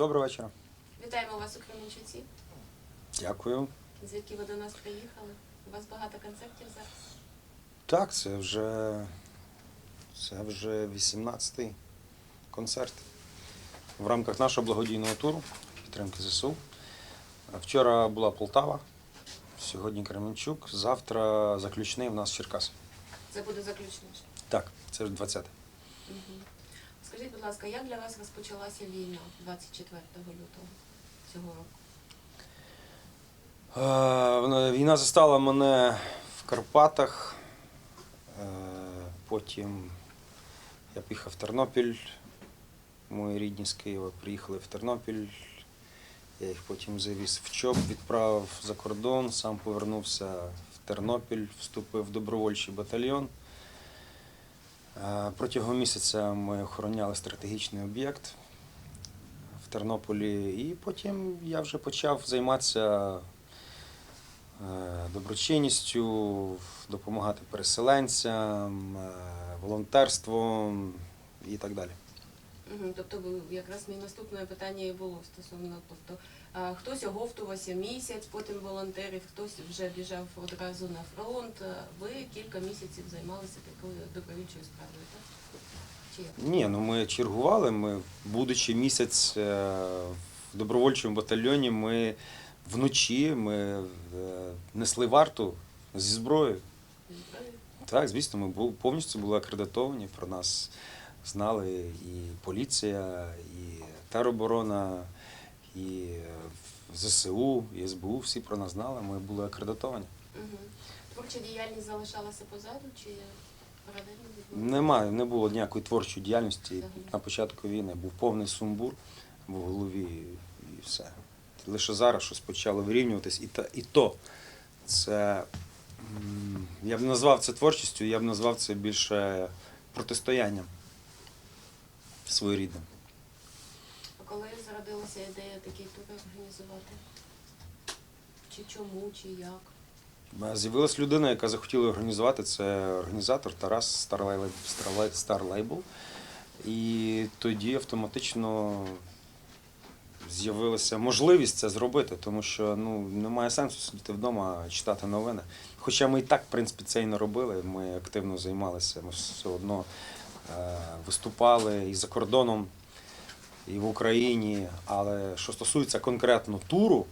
Доброго вечора. Вітаємо вас у Кременчуці. Дякую. Звідки ви до нас приїхали? У вас багато концертів зараз. Так, це вже, це вже 18-й концерт в рамках нашого благодійного туру підтримки ЗСУ. Вчора була Полтава, сьогодні Кременчук, завтра заключний в нас Черкас. Це буде заключніше. Так, це ж 20 Угу. Скажіть, будь ласка, як для вас розпочалася війна 24 лютого цього року? Е, Війна застала мене в Карпатах. Е, Потім я поїхав в Тернопіль. Мої рідні з Києва приїхали в Тернопіль. Я їх потім завіз в ЧОП, відправив за кордон, сам повернувся в Тернопіль, вступив в добровольчий батальйон. Е, Протягом місяця ми охороняли стратегічний об'єкт в Тернополі, і потім я вже почав займатися е, доброчинністю, допомагати переселенцям, е, волонтерством і так далі. Угу. Тобто якраз мій наступне питання і було стосовно, тобто а, хтось оговтувався місяць, потім волонтерів, хтось вже біжав одразу на фронт. Ви кілька місяців займалися такою добровільчою справою, так? Чи як? Ні, ну ми чергували. Ми, будучи місяць е, в добровольчому батальйоні, ми вночі ми е, несли варту зі зброєю. Так, звісно, ми повністю були акредитовані. Про нас знали і поліція, і тероборона, і е, ЗСУ, і СБУ. Всі про нас знали. Ми були акредитовані. Угу. Творча діяльність залишалася позаду чи паралельно? Немає, не було ніякої творчої діяльності. Взагалі. На початку війни був повний сумбур в голові і все. Лише зараз щось почало вирівнюватись, і, та, і то це я б назвав це творчістю, я б назвав це більше протистоянням своєрідним. А коли зародилася ідея такий тур організувати? Чи чому, чи як? Е, З'явилась людина, яка захотіла організувати. Це організатор Тарас Label. І тоді автоматично з'явилася можливість це зробити, тому що ну, немає сенсу сидіти вдома читати новини. Хоча ми і так, в принципі, це і не робили. Ми активно займалися, ми все одно виступали і за кордоном, і в Україні. Але що стосується конкретно туру,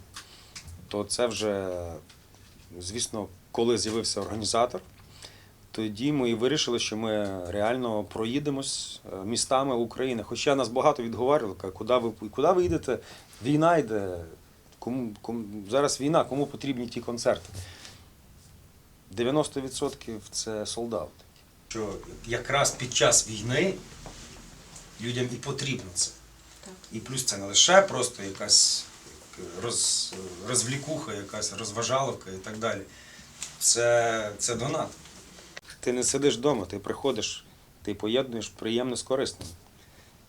то це вже звісно, коли з'явився організатор, тоді ми і вирішили, що ми реально проїдемось е, містами України. Хоча нас багато відговарювали, куди ви, куди ви їдете? Війна йде. Кому, кому, зараз війна, кому потрібні ті концерти? 90% це солдат. Що якраз під час війни людям і потрібно це. Так. І плюс це не лише просто якась роз, розвлікуха, якась розважаловка і так далі. Це, це донат. Ти не сидиш вдома, ти приходиш, ти поєднуєш приємне з корисним.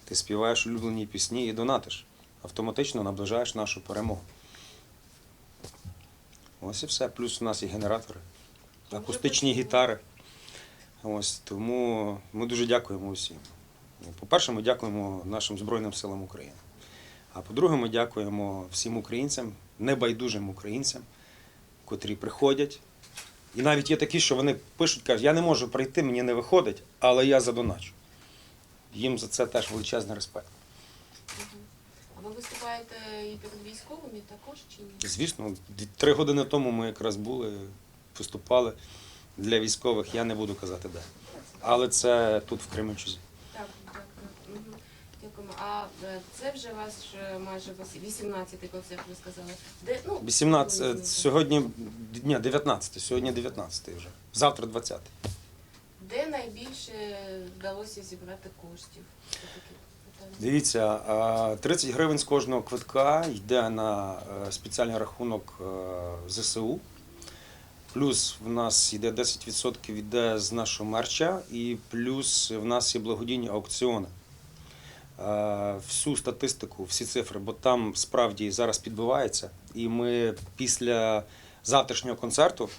Ти співаєш улюблені пісні і донатиш. Автоматично наближаєш нашу перемогу. Ось і все. Плюс у нас є генератори, акустичні гітари. Ось тому ми дуже дякуємо усім. По-перше, ми дякуємо нашим Збройним силам України. А по-друге, ми дякуємо всім українцям, небайдужим українцям, котрі приходять. І навіть є такі, що вони пишуть, кажуть, я не можу прийти, мені не виходить, але я задоначу. Їм за це теж величезний респект. А ви виступаєте і перед військовими також чи ні? Звісно, три години тому ми якраз були, виступали для військових, я не буду казати де. Але це тут в Кременчузі. Так, так, так. Мгм. Дякуємо. А е, це вже ваш е, майже 18-й концерт, ви сказали. Де, ну, 18, сьогодні, ні, 19, сьогодні 19 вже. Завтра 20. Де найбільше вдалося зібрати коштів? Це таке питання. Дивіться, а, 30 гривень з кожного квитка йде на е, спеціальний рахунок е, ЗСУ. Плюс в нас йде 10% йде з нашого мерча, і плюс в нас є благодійні аукціони. Е, Всю статистику, всі цифри, бо там справді зараз підбивається. І ми після завтрашнього концерту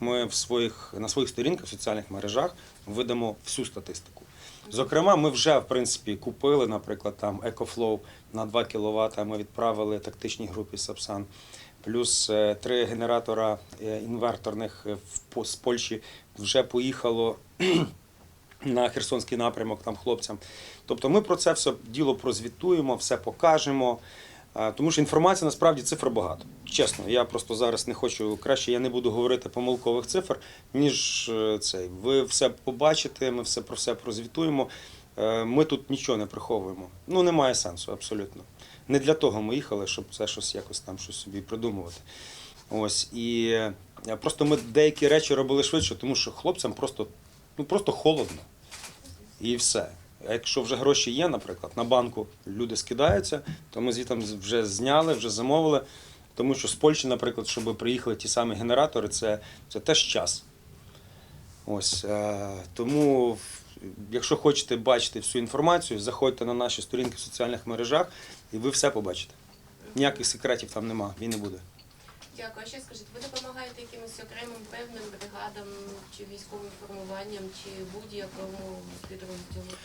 ми в своїх, на своїх сторінках в соціальних мережах видамо всю статистику. Зокрема, ми вже в принципі купили, наприклад, там EcoFlow на 2 кВт. Ми відправили тактичній групі Сапсан. Плюс е, три генератора е, інверторних е, з Польщі вже поїхало на Херсонський напрямок там хлопцям. Тобто ми про це все діло прозвітуємо, все покажемо. Тому що інформації насправді цифр багато. Чесно, я просто зараз не хочу краще, я не буду говорити помилкових цифр, ніж цей. Ви все побачите, ми все про все прозвітуємо. Ми тут нічого не приховуємо. Ну немає сенсу абсолютно. Не для того ми їхали, щоб це щось якось там щось собі придумувати. Ось і е, просто ми деякі речі робили швидше, тому що хлопцям просто, ну просто холодно. І все. А якщо вже гроші є, наприклад, на банку люди скидаються, то ми звідти вже зняли, вже замовили. Тому що з Польщі, наприклад, щоб приїхали ті самі генератори, це, це теж час. Ось, е, тому, якщо хочете бачити всю інформацію, заходьте на наші сторінки в соціальних мережах і ви все побачите. Ніяких секретів там нема і не буде. Дякую. А ще скажіть, ви допомагаєте якимось окремим певним бригадам чи військовим формуванням, чи будь-якому підрозділу?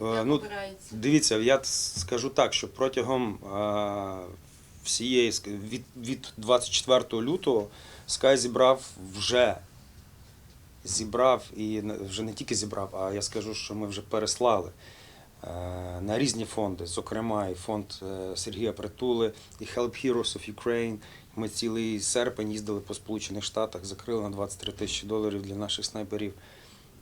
Е, Як Ну, обирається? Дивіться, я скажу так, що протягом е, всієї від, від 24 лютого Sky зібрав вже зібрав і вже не тільки зібрав, а я скажу, що ми вже переслали е, на різні фонди, зокрема і фонд е, Сергія Притули, і Help Heroes of Ukraine. Ми цілий серпень їздили по Сполучених Штатах, закрили на 23 тисячі доларів для наших снайперів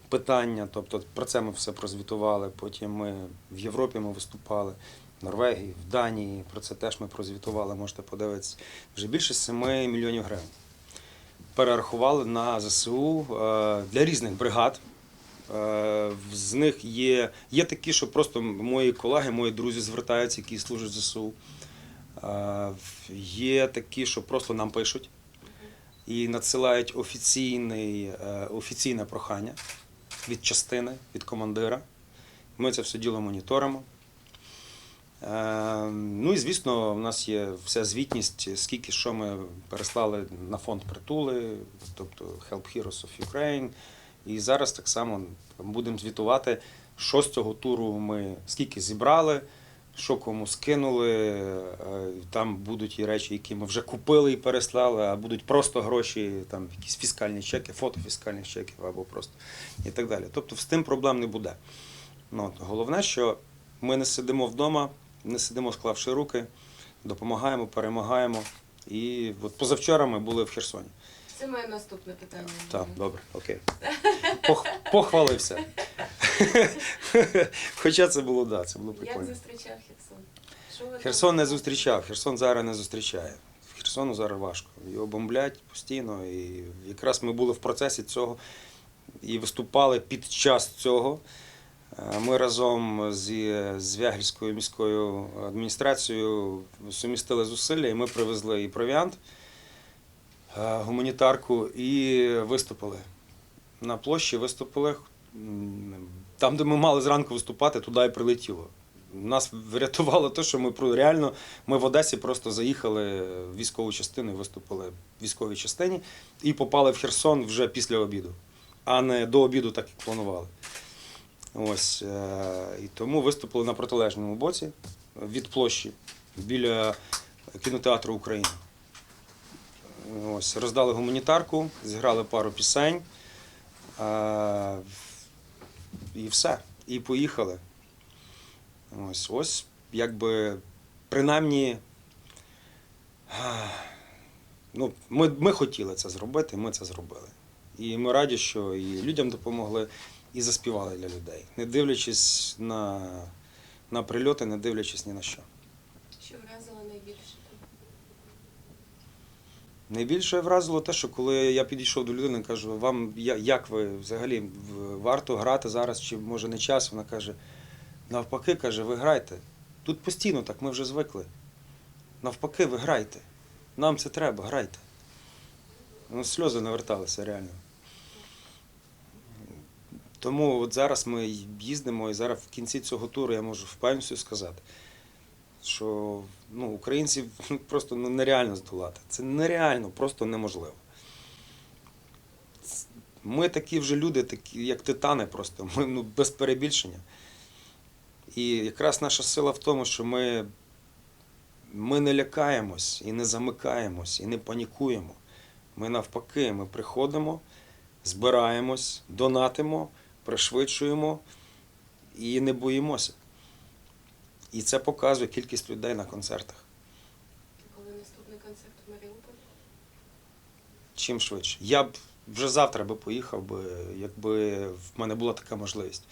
питання. Тобто про це ми все прозвітували. Потім ми в Європі ми виступали, в Норвегії, в Данії. Про це теж ми прозвітували, можете подивитися. Вже більше 7 мільйонів гривень. Перерахували на ЗСУ е, для різних бригад. Е, З них є, є такі, що просто мої колеги, мої друзі звертаються, які служать ЗСУ. Е, Є такі, що просто нам пишуть і надсилають офіційний, офіційне прохання від частини, від командира. Ми це все діло моніторимо. Е, Ну і звісно, у нас є вся звітність, скільки що ми переслали на фонд притули, тобто Help Heroes of Ukraine. І зараз так само будемо звітувати, що з цього туру ми скільки зібрали, що кому скинули. Е, Там будуть і речі, які ми вже купили і переслали, а будуть просто гроші, там якісь фіскальні чеки, фото фіскальних чеків або просто і так далі. Тобто з тим проблем не буде. Ну, головне, що ми не сидимо вдома, не сидимо склавши руки, допомагаємо, перемагаємо. І от позавчора ми були в Херсоні. Це моє наступне питання. Так, добре, окей. Пох, похвалився. Хоча це було, да, це було Як зустрічав Херсон? Що ви Херсон не зустрічав, Херсон зараз не зустрічає. Херсону зараз важко. Його бомблять постійно. І якраз ми були в процесі цього і виступали під час цього. Е, Ми разом з Вягільською міською адміністрацією сумістили зусилля, і ми привезли і провіант, е, гуманітарку, і виступили. На площі виступили. Там, де ми мали зранку виступати, туди і прилетіло. Нас врятувало те, що ми реально ми в Одесі просто заїхали в військову частину виступили в військовій частині і попали в Херсон вже після обіду, а не до обіду, так як планували. Ось е, і тому виступили на протилежному боці від площі біля кінотеатру України. Ось роздали гуманітарку, зіграли пару пісень. е, І все. І поїхали. Ось, ось, якби, принаймні, ну, ми, ми хотіли це зробити, ми це зробили. І ми раді, що і людям допомогли, і заспівали для людей, не дивлячись на, на прильоти, не дивлячись ні на що. Що вразило найбільше? Найбільше вразило те, що коли я підійшов до людини, кажу, вам як ви взагалі варто грати зараз, чи може не час? Вона каже, навпаки, каже, ви грайте. Тут постійно так, ми вже звикли. Навпаки, ви грайте. Нам це треба, грайте. Ну, сльози наверталися реально. Тому от зараз ми їздимо, і зараз в кінці цього туру я можу впевненістю сказати, що ну, українців ну, просто ну, нереально здолати. Це нереально, просто неможливо. Ми такі вже люди, такі, як титани просто, ми ну, без перебільшення. І якраз наша сила в тому, що ми, ми не лякаємось і не замикаємось, і не панікуємо. Ми навпаки, ми приходимо, збираємось, донатимо, пришвидшуємо і не боїмося. І це показує кількість людей на концертах. Коли наступний концерт в Маріуполі? чим швидше. Я б вже завтра би поїхав би, якби в мене була така можливість.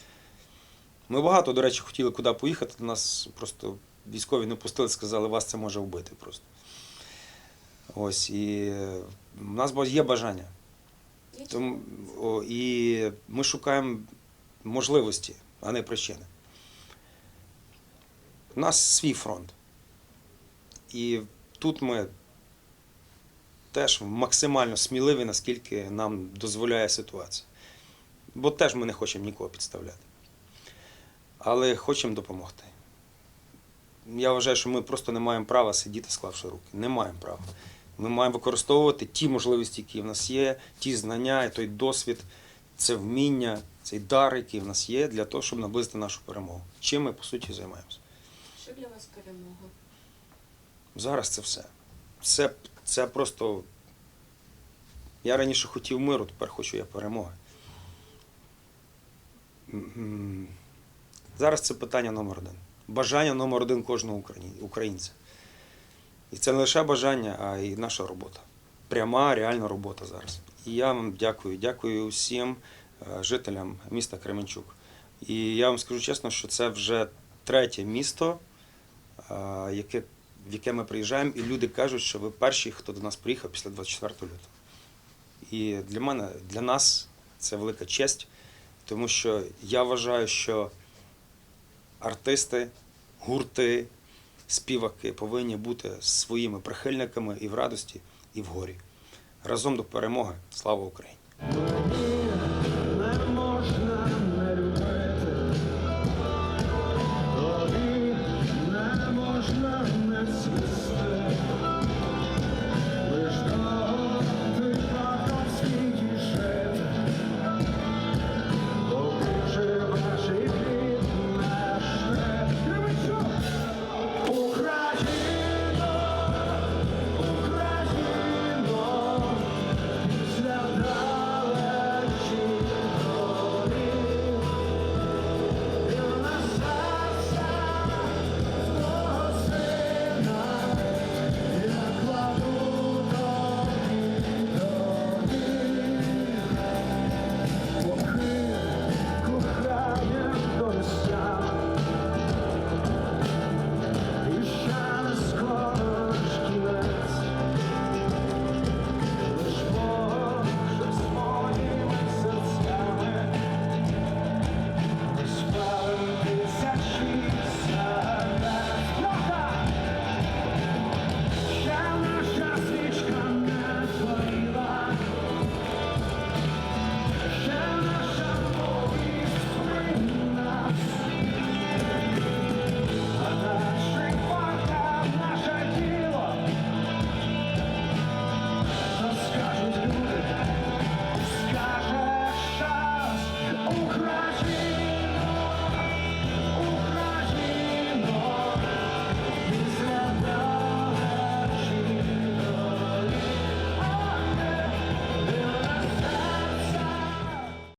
Ми багато, до речі, хотіли куди поїхати, нас просто військові не пустили, сказали, вас це може вбити просто. Ось, і в нас є бажання. Тому, о, і ми шукаємо можливості, а не причини. У нас свій фронт. І тут ми теж максимально сміливі, наскільки нам дозволяє ситуація. Бо теж ми не хочемо нікого підставляти. Але хочемо допомогти. Я вважаю, що ми просто не маємо права сидіти, склавши руки. Не маємо права. Ми маємо використовувати ті можливості, які в нас є, ті знання, той досвід, це вміння, цей дар, який в нас є, для того, щоб наблизити нашу перемогу. Чим ми, по суті, займаємося. Що для вас перемога? Зараз це все. Це, це просто. Я раніше хотів миру, тепер хочу я перемоги. Зараз це питання номер один. Бажання номер один кожного українця. І це не лише бажання, а й наша робота. Пряма, реальна робота зараз. І я вам дякую. Дякую усім е, жителям міста Кременчук. І я вам скажу чесно, що це вже третє місто, е, яке, в яке ми приїжджаємо, і люди кажуть, що ви перші, хто до нас приїхав після 24 лютого. І для мене, для нас це велика честь, тому що я вважаю, що артисти, гурти, співаки повинні бути своїми прихильниками і в радості, і в горі. Разом до перемоги. Слава Україні!